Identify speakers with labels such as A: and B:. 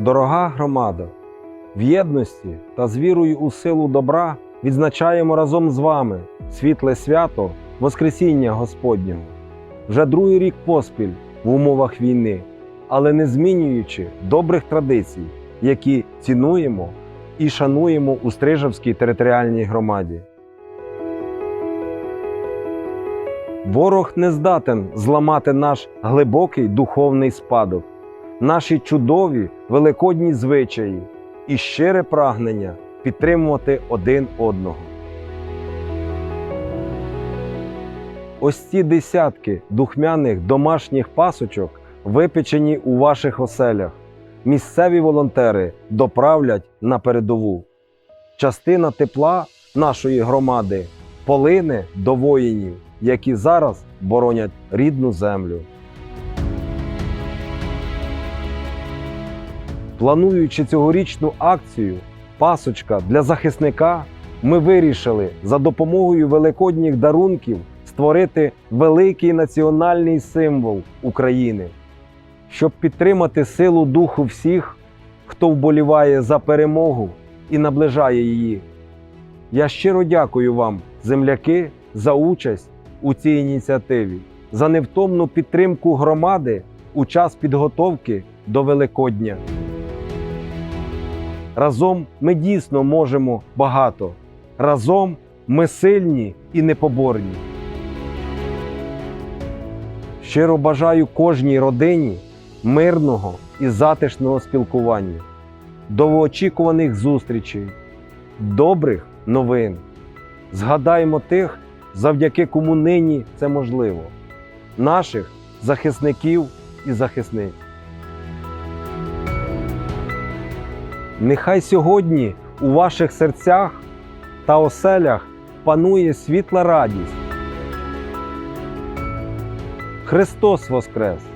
A: Дорога громада, в єдності та з вірою у силу добра відзначаємо разом з вами світле свято Воскресіння Господнього. Вже другий рік поспіль в умовах війни, але не змінюючи добрих традицій, які цінуємо і шануємо у Стрижавській територіальній громаді. Ворог не здатен зламати наш глибокий духовний спадок, наші чудові великодні звичаї і щире прагнення підтримувати один одного. Ось ці десятки духмяних домашніх пасочок випечені у ваших оселях. Місцеві волонтери доправлять на передову. Частина тепла нашої громади полине до воїнів, які зараз боронять рідну землю. Плануючи цьогорічну акцію Пасочка для захисника, ми вирішили за допомогою великодніх дарунків створити великий національний символ України, щоб підтримати силу духу всіх, хто вболіває за перемогу і наближає її. Я щиро дякую вам, земляки, за участь у цій ініціативі, за невтомну підтримку громади у час підготовки до Великодня. Разом ми дійсно можемо багато. Разом ми сильні і непоборні. Щиро бажаю кожній родині мирного і затишного спілкування, довгоочікуваних зустрічей, добрих новин. Згадаймо тих, завдяки кому нині це можливо, наших захисників і захисниць. Нехай сьогодні у ваших серцях та оселях панує світла радість. Христос Воскрес!